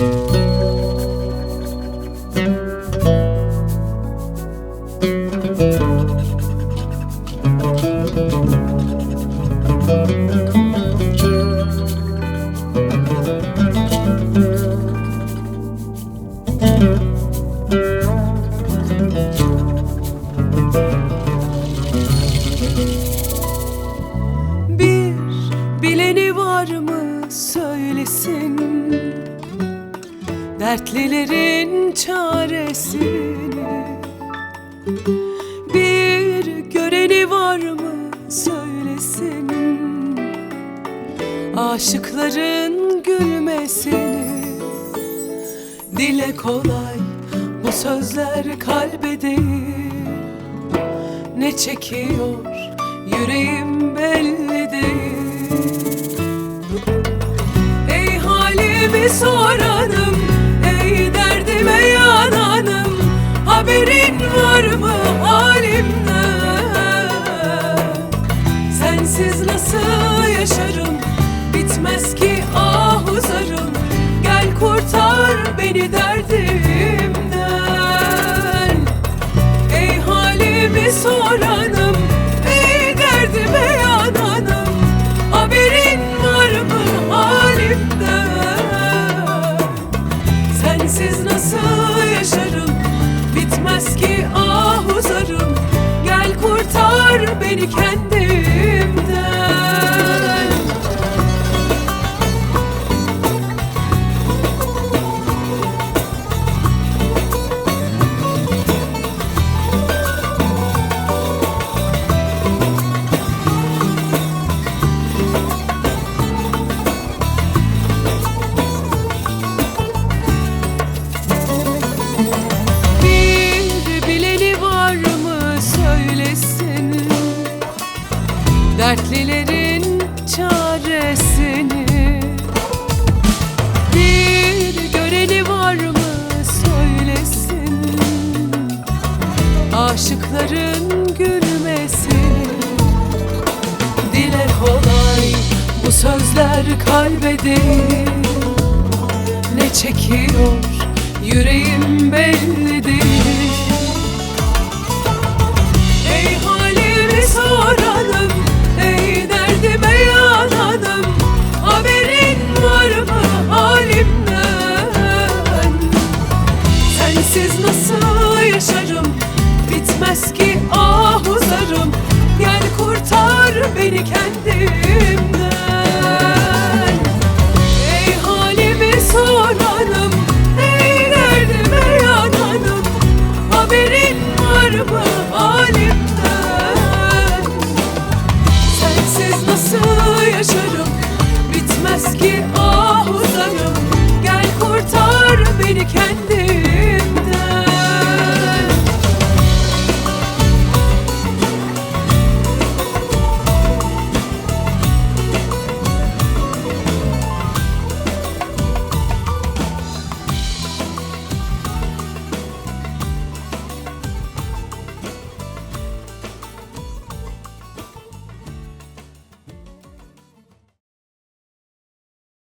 Bir bileni var mı söylesin Dertlilerin çaresini Bir göreni var mı söylesin? Aşıkların gülmesini Dile kolay bu sözler kalbe değil ne çekiyor yüreğim var mı halimden Sensiz nasıl yaşarım? Bitmez ki ah zarım Gel kurtar beni derdimden beni kendimden Dertlilerin çaresini. Bir göreni var mı söylesin. Aşıkların gülmesini. Dile kolay bu sözler kalbe değil ne çekiyor yüreğim belli bir kendim